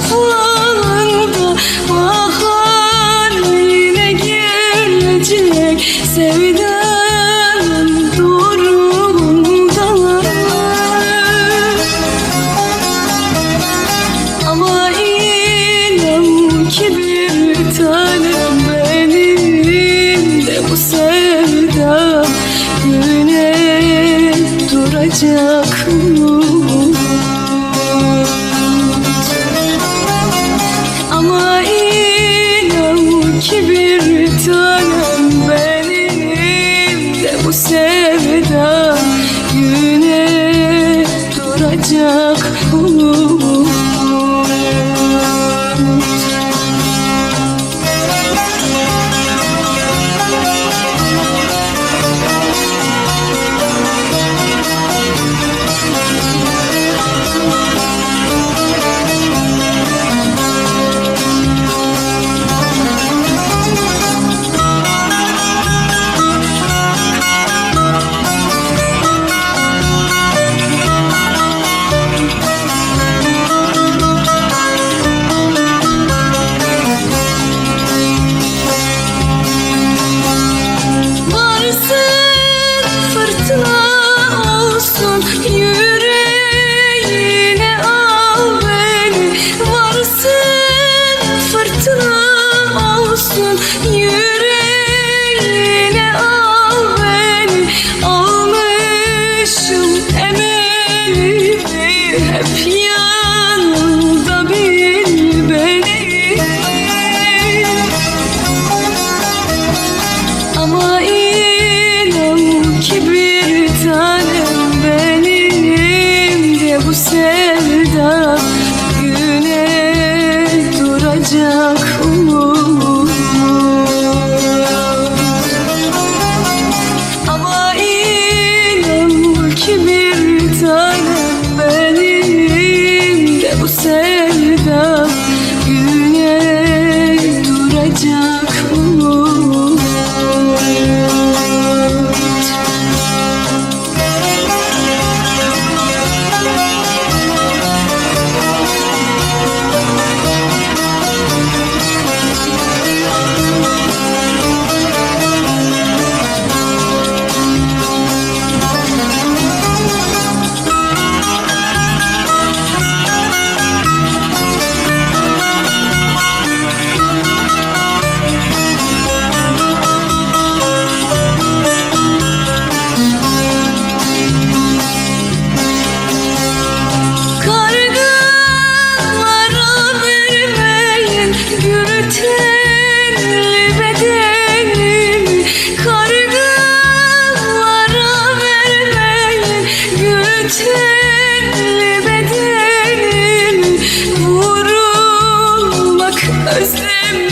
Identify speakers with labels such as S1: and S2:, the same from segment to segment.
S1: falında Bahar yine gelecek. Durumunda. Ama inan ki bir benim de bu sevda Güne duracak Ama ki bir tanem benim de bu sevda Güne duracak umut benim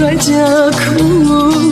S1: duracak mı?